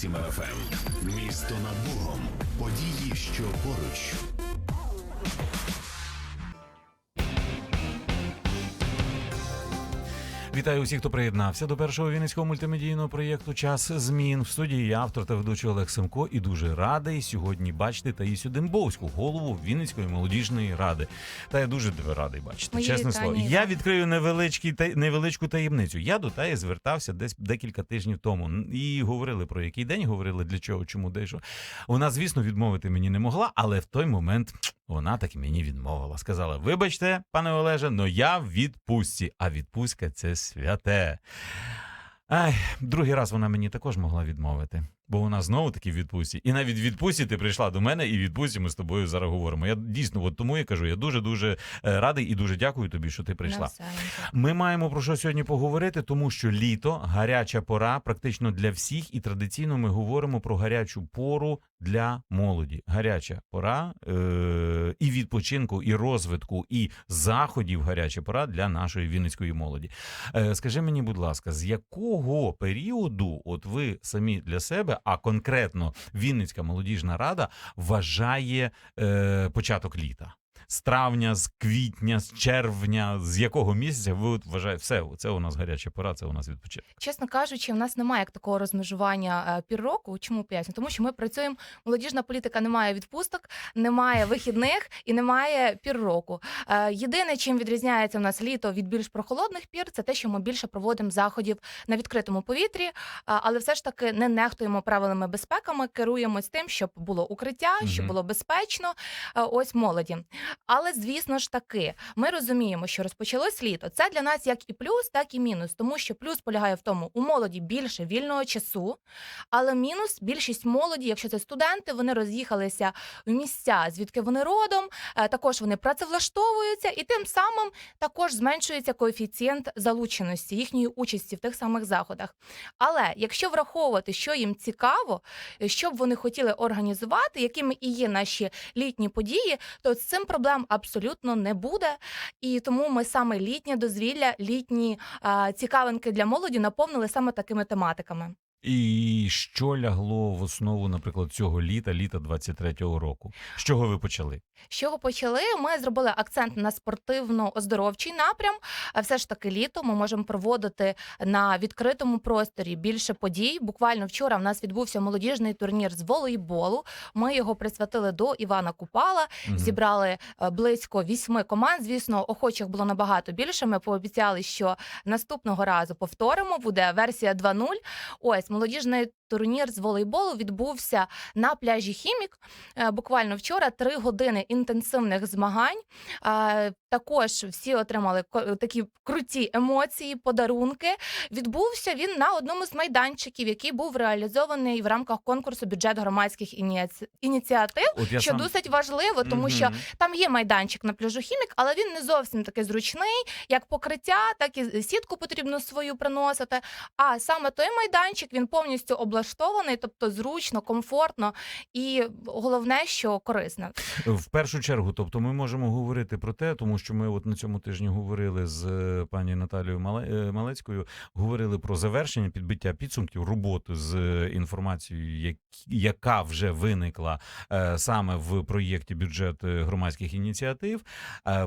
106,7 FM. Місто над Богом. Події, що поруч. Вітаю усіх, хто приєднався до першого вінницького мультимедійного проєкту Час змін в студії. Я автор та ведучий Олег Семко і дуже радий сьогодні бачити Таїсю Дембовську, голову Вінницької молодіжної ради. Та я дуже тебе радий бачити. Мої чесне вітання, слово. Я відкрию невеличкий та невеличку таємницю. Я до Таї звертався десь декілька тижнів тому. І говорили про який день, говорили для чого, чому, де що. Вона, звісно, відмовити мені не могла, але в той момент вона так мені відмовила. Сказала: Вибачте, пане Олеже, но я в відпустці, а відпустка це святе. Ай, другий раз вона мені також могла відмовити, бо вона знову таки в відпустці. І навіть в відпустці ти прийшла до мене, і в відпустці ми з тобою зараз говоримо. Я дійсно, от тому я кажу, я дуже дуже радий і дуже дякую тобі, що ти прийшла. Ми маємо про що сьогодні поговорити, тому що літо гаряча пора, практично для всіх, і традиційно ми говоримо про гарячу пору для молоді. Гаряча пора е- і відпочинку, і розвитку, і заходів. Гаряча пора для нашої вінницької молоді. Е- скажи мені, будь ласка, з якого періоду, от ви самі для себе, а конкретно Вінницька молодіжна рада вважає е- початок літа? З травня, з квітня, з червня, з якого місяця ви от вважаєте, все, це у нас гаряча пора, це у нас відпочинок. Чесно кажучи, в нас немає як такого розмежування е, пір року. Чому поясню? Тому що ми працюємо. Молодіжна політика не має відпусток, немає вихідних і немає пір року. Е, Єдине, чим відрізняється в нас літо від більш прохолодних пір, це те, що ми більше проводимо заходів на відкритому повітрі, е, але все ж таки не нехтуємо правилами безпеками, керуємось тим, щоб було укриття, щоб було безпечно. Ось молоді. Але звісно ж таки, ми розуміємо, що розпочалось літо. Це для нас як і плюс, так і мінус, тому що плюс полягає в тому, у молоді більше вільного часу, але мінус більшість молоді, якщо це студенти, вони роз'їхалися в місця, звідки вони родом. е, Також вони працевлаштовуються, і тим самим також зменшується коефіцієнт залученості їхньої участі в тих самих заходах. Але якщо враховувати, що їм цікаво, е, що б вони хотіли організувати, якими і є наші літні події, то з цим проблем абсолютно не буде. І тому ми саме літнє дозвілля, літні цікавинки для молоді наповнили саме такими тематиками. І що лягло в основу, наприклад, цього літа, літа 23-го року? З чого ви почали? З чого почали? Ми зробили акцент на спортивно-оздоровчий напрям. А Все ж таки літо ми можемо проводити на відкритому просторі більше подій. Буквально вчора в нас відбувся молодіжний турнір з волейболу. Ми його присвятили до Івана Купала. Мгм. Зібрали е, близько вісьми команд. Звісно, охочих було набагато більше. Ми пообіцяли, що наступного разу повторимо. Буде версія 2.0. Ось молодіжний турнір з волейболу відбувся на пляжі Хімік. Е, Буквально вчора три години інтенсивних змагань. Е, Також всі отримали такі круті емоції, подарунки. Відбувся він на одному з майданчиків, який був реалізований в рамках конкурсу бюджет громадських ініціатив. От Що сам... досить важливо, тому що там є майданчик на пляжу хімік, але він не зовсім такий зручний, як покриття, так і сітку потрібно свою приносити. А саме той майданчик він повністю облаштований, тобто зручно, комфортно і головне, що корисно. В першу чергу, тобто, ми можемо говорити про те, тому що ми от на цьому тижні говорили з е, пані Наталією е, Малецькою, говорили про завершення підбиття підсумків роботи з е, інформацією, яка вже виникла саме в проєкті бюджет громадських ініціатив.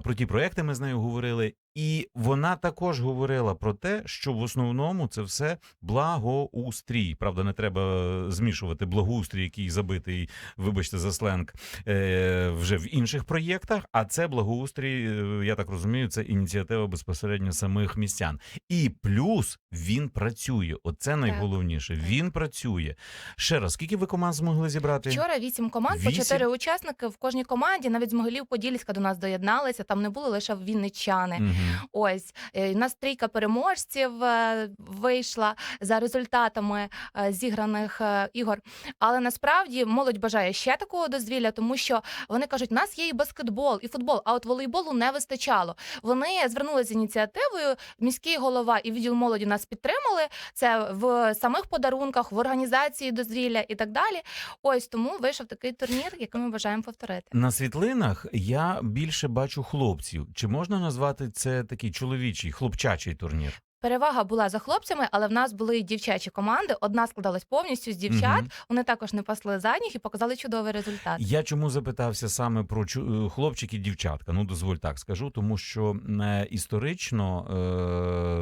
Про ті проекти ми з нею говорили. І вона також говорила про те, що в основному це все благоустрій. Правда, не треба змішувати благоустрій, який забитий, вибачте за сленг, е, вже в інших проєктах. А це благоустрій, е, я так розумію, це ініціатива безпосередньо самих містян. І плюс він працює. Оце найголовніше. Він працює. Ще раз, скільки ви команд змогли зібрати? Вчора вісім команд по чотири учасники в кожній команді. Навіть з Могилів-Подільська до нас доєдналися. Там не були лише вінничани. Мгм. Ось е, у нас трійка переможців е, вийшла за результатами е, зіграних ігор. Але насправді молодь бажає ще такого дозвілля, тому що вони кажуть, у нас є і баскетбол, і футбол, а от волейболу не вистачало. Вони звернулися з ініціативою. Міський голова і відділ молоді нас підтримали. Це в самих подарунках, в організації дозвілля і так далі. Ось тому вийшов такий турнір, який ми бажаємо повторити. На світлинах я більше бачу хлопців. Чи можна назвати це такий чоловічий, хлопчачий турнір? Перевага була за хлопцями, але в нас були дівчачі команди. Одна складалась повністю з дівчат. Мгм. Вони також не пасли задніх і показали чудовий результат. Я чому запитався саме про чу- е, хлопчик і дівчатка? Ну, дозволь так скажу, тому що е, історично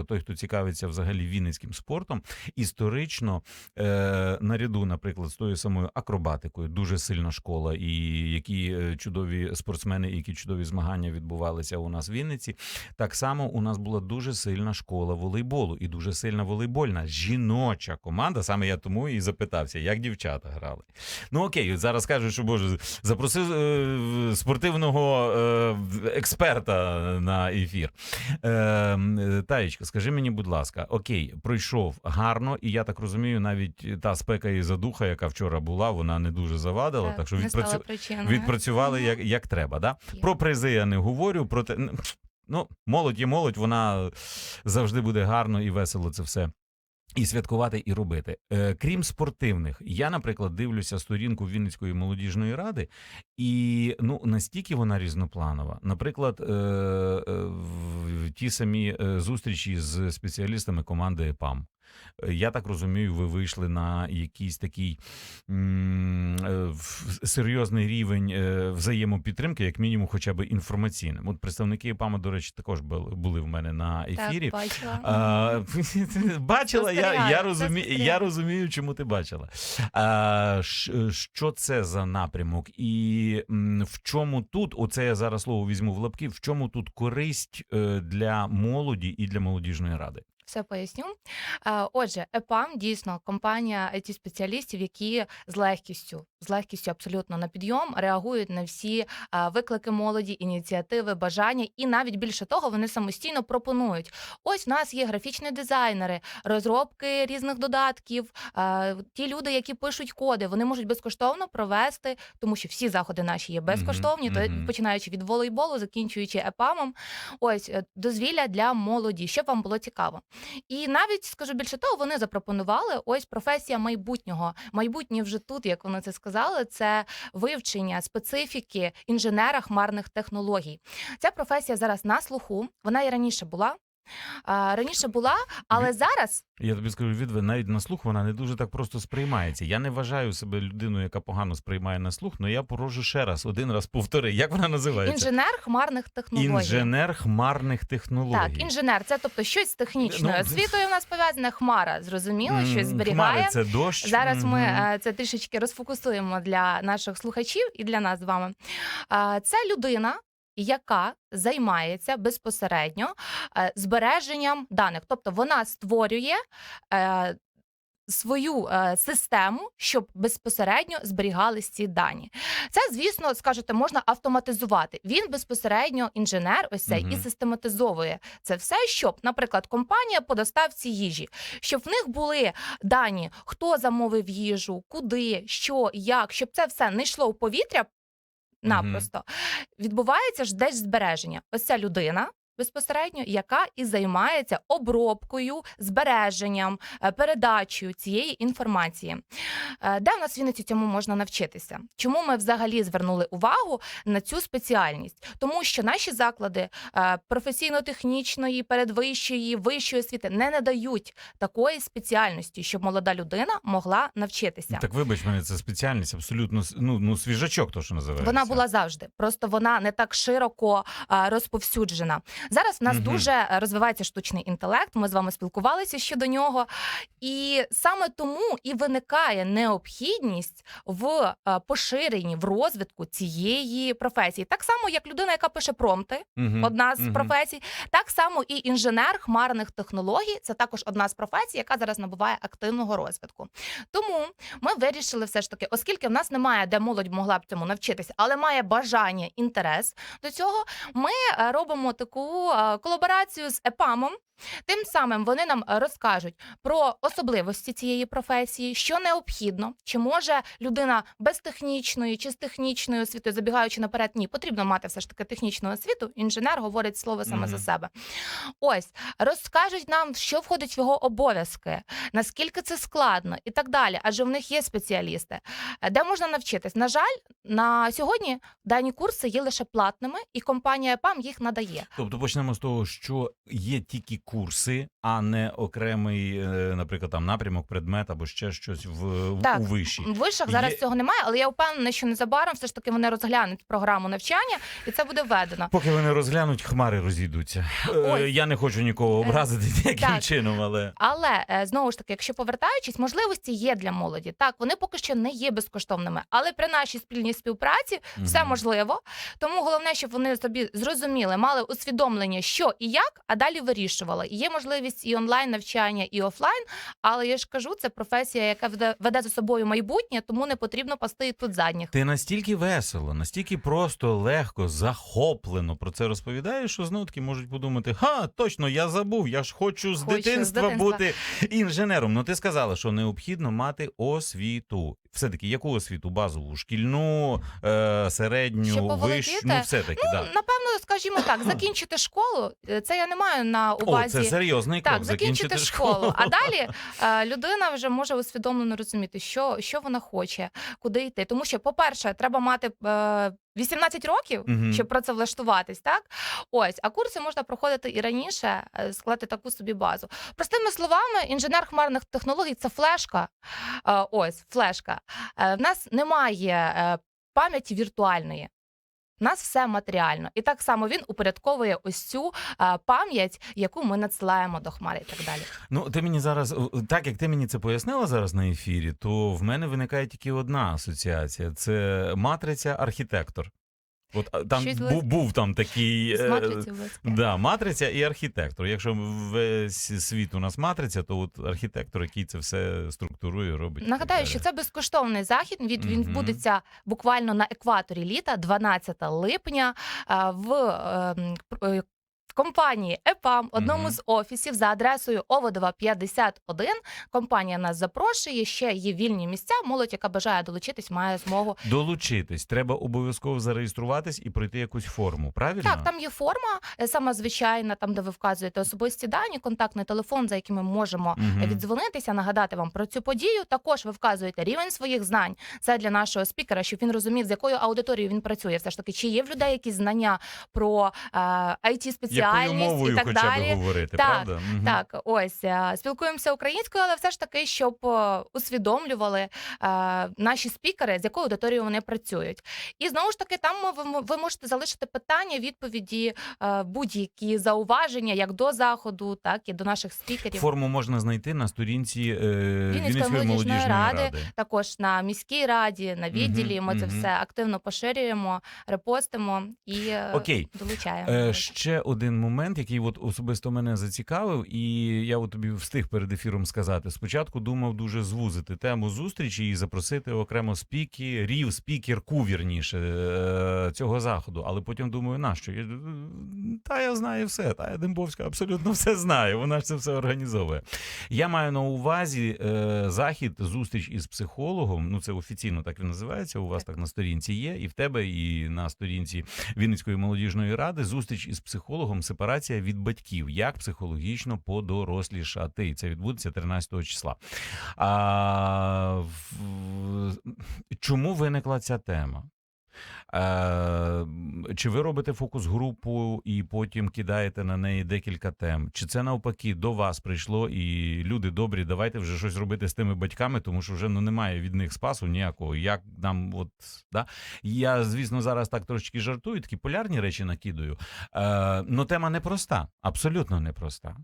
е, той, хто цікавиться взагалі вінницьким спортом, історично е, наряду, наприклад, з тою самою акробатикою, дуже сильна школа, і які е, чудові спортсмени, і які чудові змагання відбувалися у нас в Вінниці. Так само у нас була дуже сильна школа волейболу і дуже сильна волейбольна жіноча команда. Саме я тому і запитався, як дівчата грали. Ну окей, зараз кажуть, що боже, запросив е, спортивного е, експерта на ефір. Е, е, Таєчка, скажи мені, будь ласка, окей, пройшов гарно, і я так розумію, навіть та спека і задуха, яка вчора була, вона не дуже завадила. Так, що не відпрацю... відпрацювали як, як треба. Да? Є. Про призи я не говорю. Про те, ну, молодь є молодь, вона завжди буде гарно і весело це все. І святкувати, і робити. Е, крім спортивних, я, наприклад, дивлюся сторінку Вінницької молодіжної ради, і ну настільки вона різнопланова. Наприклад, е, е, ті самі е, зустрічі з спеціалістами команди ЕПАМ. Е, Я так розумію, ви вийшли на якийсь такий серйозний рівень е, взаємопідтримки, як мінімум, хоча б інформаційним. От представники ЕПАМа, до речі, також були в мене на ефірі. Так, бачила. А, бачила, я, я, розумію, я розумію, чому ти бачила. А, що це за напрямок? І в чому тут, оце я зараз слово візьму в лапки, в чому тут користь е, для молоді і для молодіжної ради? Все поясню. Отже, ЕПАМ дійсно компанія it спеціалістів, які з легкістю, з легкістю абсолютно на підйом реагують на всі виклики молоді, ініціативи, бажання, і навіть більше того, вони самостійно пропонують. Ось в нас є графічні дизайнери, розробки різних додатків. Ті люди, які пишуть коди, вони можуть безкоштовно провести, тому що всі заходи наші є безкоштовні, то починаючи від волейболу, закінчуючи епамом. Ось е, дозвілля для молоді, щоб вам було цікаво. І навіть скажу більше того, вони запропонували ось професія майбутнього. Майбутнє вже тут, як вони це сказали, це вивчення специфіки інженера хмарних технологій. Ця професія зараз на слуху. Вона і раніше була. А, Раніше була, але зараз Я тобі скажу, відве навіть на слух вона не дуже так просто сприймається. Я не вважаю себе людиною, яка погано сприймає на слух, але я порожу ще раз, один раз повтори. Як вона називається? інженер хмарних технологій. Інженер хмарних технологій. Так, інженер, це тобто щось з технічною Ну, освітою у нас пов'язане. Хмара, зрозуміло, М, щось Хмари зберігає. це дощ. Зараз ми Мгм. е, це трішечки розфокусуємо для наших слухачів і для нас з вами. Е, Це людина. Яка займається безпосередньо е, збереженням даних, тобто вона створює е, свою е, систему, щоб безпосередньо зберігались ці дані. Це, звісно, скажете, можна автоматизувати. Він безпосередньо інженер, ось цей і систематизовує це все, щоб, наприклад, компанія по доставці їжі, щоб в них були дані, хто замовив їжу, куди, що, як, щоб це все не йшло в повітря. Напросто відбувається ж десь збереження. Ось ця людина. Безпосередньо, яка і займається обробкою, збереженням, е, передачею цієї інформації. Е, Де в нас в Вінниці цьому можна навчитися? Чому ми взагалі звернули увагу на цю спеціальність? Тому що наші заклади е, професійно-технічної, передвищої, вищої освіти не надають такої спеціальності, щоб молода людина могла навчитися. Так вибач мене, це спеціальність абсолютно ну, ну свіжачок, то що називається. Вона була завжди, просто вона не так широко розповсюджена. Зараз в нас Мгм. дуже е, розвивається штучний інтелект. Ми з вами спілкувалися щодо нього, і саме тому і виникає необхідність в е, поширенні, в розвитку цієї професії. Так само, як людина, яка пише промти, Мгм. одна з Мгм. професій, так само і інженер хмарних технологій. Це також одна з професій, яка зараз набуває активного розвитку. Тому ми вирішили все ж таки, оскільки в нас немає, де молодь могла б цьому навчитися, але має бажання, інтерес до цього. Ми е, робимо таку е, колаборацію з ЕПАМом. Тим самим вони нам е, розкажуть про особливості цієї професії, що необхідно, чи може людина без технічної чи з технічною освітою, забігаючи наперед, ні, потрібно мати все ж таки технічну освіту. Інженер говорить слово саме за себе. Ось розкажуть нам, що входить в його обов'язки, наскільки це складно і так далі. Адже в них є спеціалісти, Е, де можна навчитись. На жаль, на сьогодні дані курси є лише платними, і компанія ПАМ їх надає. Тобто, почнемо з того, що є тільки курси, а не окремий, е, наприклад, там напрямок, предмет або ще щось в, Так. у виші. В вишах Є- зараз цього немає, але я впевнена, що незабаром все ж таки вони розглянуть програму навчання, і це буде введено. Поки вони розглянуть, хмари розійдуться. Е, Ой. Я не хочу нікого образити ніяким так. чином, але Але е, знову ж таки, якщо повертаючись, можливості є для молоді. Так, вони поки що не є безкоштовними, але при нашій спільній співпраці все можливо. Тому головне, щоб вони собі зрозуміли, мали усвідомлення, що і як, а далі вирішували. І є можливість і онлайн навчання, і офлайн. Але я ж кажу, це професія, яка веде, веде за собою майбутнє, тому не потрібно пасти і тут задніх. ти настільки весело, настільки просто, легко, захоплено про це розповідаєш, що знову таки можуть подумати: ха, точно, я забув, я ж хочу з, Хочу з дитинства, дитинства. бути інженером. Ну ти сказала, що необхідно мати освіту. Все таки, яку освіту? Базову, шкільну, е, середню, вищу, ну все таки, Ну, да. напевно, скажімо так, закінчити школу. е, Це я не маю на О, увазі. це серйозний крок. Так, закінчити школу. А далі е, людина вже може усвідомлено розуміти, що, що вона хоче, куди йти. Тому що, по-перше, треба мати е, 18 років, Мгм. щоб працевлаштуватись, так? Ось, а курси можна проходити і раніше, е, склати таку собі базу. Простими словами, інженер хмарних технологій це флешка. Е, ось, флешка. Е, в нас немає пам'яті віртуальної. Нас все матеріально, і так само він упорядковує ось цю е, пам'ять, яку ми надсилаємо до хмари і так далі. Ну, ти мені зараз, так як ти мені це пояснила зараз на ефірі, то в мене виникає тільки одна асоціація: це матриця архітектор. От а, там Щось бу, був там такий. З е, матриці близьке. Да, матриця і архітектор. Якщо весь світ у нас матриця, то от архітектор, який це все структурує, робить. і так Нагадаю, далі. що це безкоштовний захід. Він, він Мгм. відбудеться буквально на екваторі літа, 12 липня, е, в ем, пр- е, компанії ЕПАМ, одному з офісів за адресою Оводова 51. Компанія нас запрошує. Ще є вільні місця. Молодь, яка бажає долучитись, має змогу. Долучитись, треба обов'язково зареєструватись і пройти якусь форму. Правильно? Так, там є форма, е, сама звичайна, там де ви вказуєте особисті дані, контактний телефон, за яким ми можемо Мгм. віддзвонитися, нагадати вам про цю подію. Також ви вказуєте рівень своїх знань. Це для нашого спікера, щоб він розумів, з якою аудиторією він працює. Все ж таки, чи є в людей якісь знання про е, it Якою мовою і так хоча далі. б говорити, Так, правда? Мгм. Так, ось е, спілкуємося українською, але все ж таки, щоб е, усвідомлювали е, наші спікери, з якою аудиторією вони працюють. І знову ж таки, там ви, можете залишити питання, відповіді, будь-які зауваження, як до заходу, так і до наших спікерів. Форму можна знайти на сторінці Вінницької молодіжної ради. ради. Також на міській раді, на відділі. Ми це все активно поширюємо, репостимо і Окей. долучаємо. Е, ще один момент, який от особисто мене зацікавив, і я от тобі встиг перед ефіром сказати. Спочатку думав дуже звузити тему зустрічі і запросити окремо спікерів, спікерку, вірніше, е, цього заходу. Але потім думаю, нащо? Та я знаю все. Та я Дембовська абсолютно все знає. Вона ж це все організовує. Я маю на увазі е, захід, зустріч із психологом. Ну це офіційно так він називається. У вас так на сторінці є, і в тебе, і на сторінці Вінницької молодіжної ради зустріч із психологом сепарація від батьків, як психологічно подорослішати. Це відбудеться 13 числа. А, чому виникла ця тема? Е, чи ви робите фокус-групу і потім кидаєте на неї декілька тем? Чи це навпаки до вас прийшло і люди добрі, давайте вже щось робити з тими батьками, тому що вже ну немає від них спасу ніякого. Як нам, от да я звісно зараз так трошечки жартую, такі полярні речі накидаю. Е, но тема непроста, абсолютно непроста.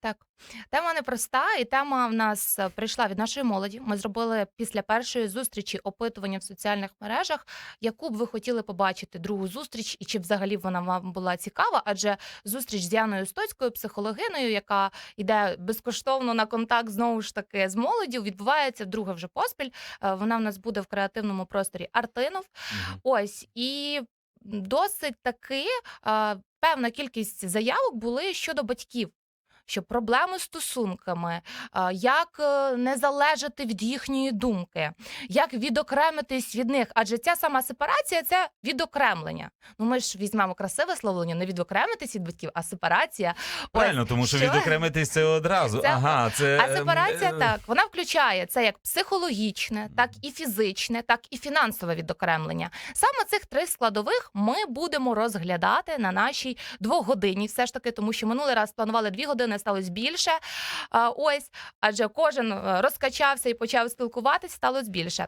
Так, тема непроста, і тема в нас е, прийшла від нашої молоді. Ми зробили після першої зустрічі опитування в соціальних мережах, яку б ви хотіли побачити другу зустріч, і чи взагалі вона вам була цікава? Адже зустріч з Яною Стоцькою, психологиною, яка йде безкоштовно на контакт знову ж таки з молоддю, відбувається вдруге вже поспіль. Е, Вона в нас буде в креативному просторі Артинов. Ось і досить таки е, певна кількість заявок були щодо батьків. Що проблеми з стосунками, як е, не залежати від їхньої думки, як відокремитись від них. Адже ця сама сепарація це відокремлення. Ну ми ж візьмемо красиве словлення, не відокремитись від батьків, а сепарація. Ось, тому що, що? відокремитись це одразу. Це- ага, це А ем, сепарація е, так, вона включає це як психологічне, так і фізичне, так і фінансове відокремлення. Саме цих три складових ми будемо розглядати на нашій двогодинній, все ж таки, тому що минулий раз планували дві години, сталося більше. Ось, адже кожен е, розкачався і почав спілкуватись, сталося більше.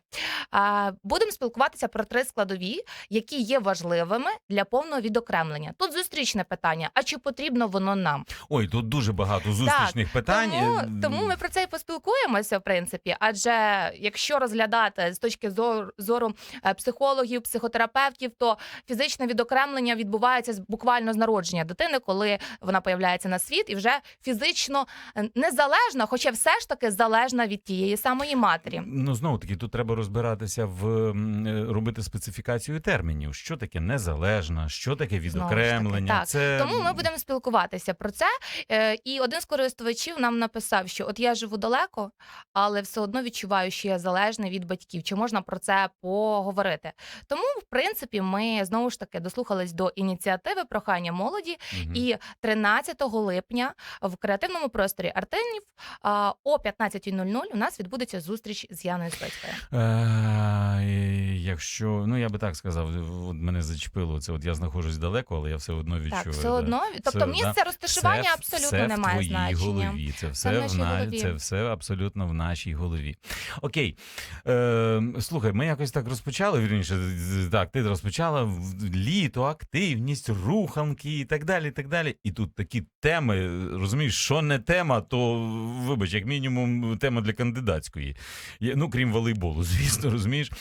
Будемо спілкуватися про три складові, які є важливими для повного відокремлення. Тут зустрічне питання: а чи потрібно воно нам? Ой, тут дуже багато зустрічних питань. Тому, тому ми про це і поспілкуємося, в принципі. Адже якщо розглядати з точки зору, е, психологів, психотерапевтів, то фізичне відокремлення відбувається буквально з народження дитини, коли вона появляється на світ, і вже фізично е, незалежна, хоча все ж таки залежна від тієї самої матері. Ну, знову таки, тут треба розбиратися в е, робити специфікацію термінів. Що таке незалежна, що таке відокремлення. так. Це Тому ми будемо спілкуватися про це. Е, І один з користувачів нам написав, що от я живу далеко, але все одно відчуваю, що я залежний від батьків. Чи можна про це поговорити? Тому, в принципі, ми знову ж таки дослухались до ініціативи прохання молоді. Мгм. І 13 липня в креативному просторі Артемнів а, о 15.00 у нас відбудеться зустріч з Яною Стецькою. Е, Якщо ну я би так сказав, от мене зачепило це. От я знаходжусь далеко, але я все одно відчуваю. Так, все да. одно, тобто Це, місце да, розташування абсолютно все не в має значення. голові. Це все в голові. це все абсолютно в нашій голові. Окей, е, слухай, ми якось так розпочали. Вірніше, так, ти розпочала в- літо, активність, руханки і так далі. І так далі. І тут такі теми, розумієш, що не тема, то вибач, як мінімум, тема для кандидатської. Ну, крім волейболу, звісно, розумієш.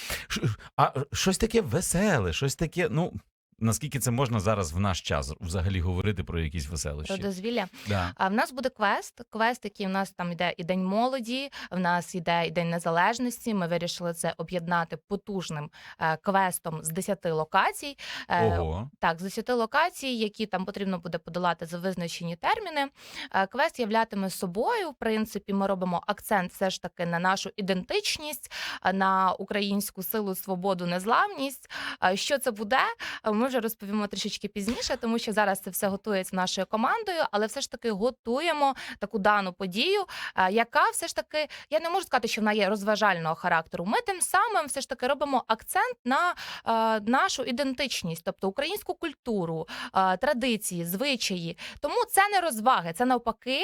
А щось таке веселе, щось таке, ну. Наскільки це можна зараз в наш час взагалі говорити про якісь Про дозвілля. Да. А в нас буде квест. Квест, який в нас там іде і День молоді, в нас іде і День Незалежності. Ми вирішили це об'єднати потужним е, квестом з 10 локацій. Е, Ого. Так, з 10 локацій, які там потрібно буде подолати за визначені терміни. Е, Квест являтиме собою. В принципі, ми робимо акцент все ж таки на нашу ідентичність, на українську силу, свободу, незламність. Що це буде? е, Вже розповімо трішечки пізніше, тому що зараз це все готується нашою командою, але все ж таки готуємо таку дану подію, е, яка все ж таки я не можу сказати, що вона є розважального характеру. Ми тим самим все ж таки робимо акцент на е, нашу ідентичність, тобто українську культуру, е, традиції, звичаї. Тому це не розваги, це навпаки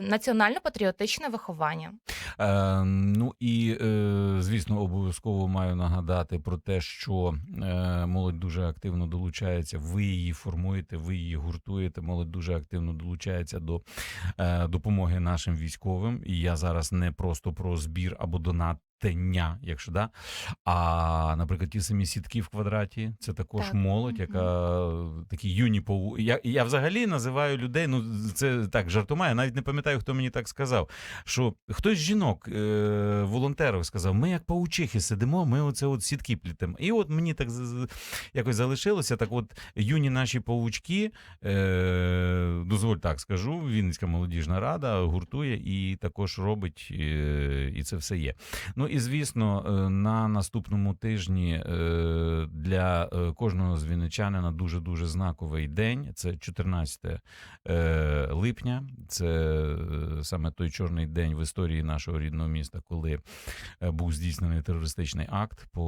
національно-патріотичне виховання. Е, ну і е, звісно, обов'язково маю нагадати про те, що е, молодь дуже активно долучається. Ви її формуєте, ви її гуртуєте. Молодь дуже активно долучається до е, допомоги нашим військовим. І я зараз не просто про збір або донатення, якщо да. А наприклад, ті самі сітки в квадраті, це також Так. молодь, яка такі юні пову. Я, я взагалі називаю людей. Ну це так жартома. Я навіть не пам'ятаю, хто мені так сказав що хтось з жінок, е, волонтерів сказав, ми як паучихи сидимо, ми оце от сітки плітемо. І от мені так якось залишилося. Так, от юні наші павучки, е, дозволь так скажу, Вінницька молодіжна рада гуртує і також робить, е, і це все є. Ну і звісно, е, на наступному тижні е, для е, кожного з вінничанина дуже дуже знаковий день. Це 14 е, липня. Це саме той чорний день в історії нашого рідного міста, коли був здійснений терористичний акт по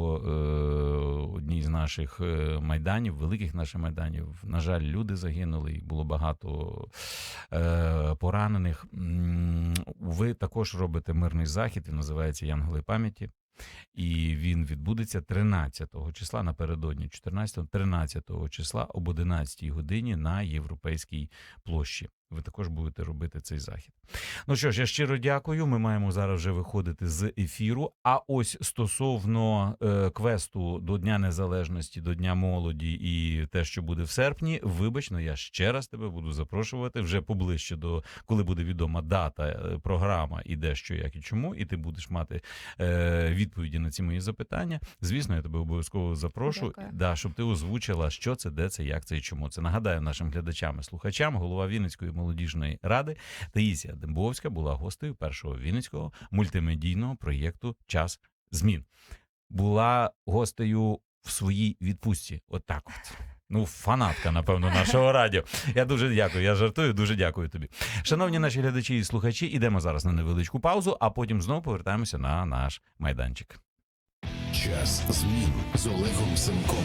одній з наших майданів, великих наших майданів. На жаль, люди загинули, і було багато поранених. Ви також робите мирний захід. Він називається Янголи пам'яті. І він відбудеться 13 числа напередодні 14-13 числа об 11 годині на європейській площі. Ви також будете робити цей захід. Ну що ж, я щиро дякую. Ми маємо зараз вже виходити з ефіру. А ось стосовно е, квесту до Дня Незалежності, до Дня молоді і те, що буде в серпні, вибач, ну я ще раз тебе буду запрошувати вже поближче до коли буде відома дата, е, програма і де що, як і чому, і ти будеш мати е, відповіді на ці мої запитання. Звісно, я тебе обов'язково запрошу, Дякую. да, щоб ти озвучила, що це, де це, як це і чому. Це нагадаю нашим глядачам і слухачам, голова Вінницької молодіжної ради. Таїсія Дембовська була гостею першого вінницького мультимедійного проєкту Час змін. Була гостею в своїй відпустці. Отак от. Ну, фанатка, напевно, нашого радіо. Я дуже дякую. Я жартую, дуже дякую тобі. Шановні наші глядачі і слухачі, ідемо зараз на невеличку паузу, а потім знову повертаємося на наш майданчик. Час змін з Олегом Семком.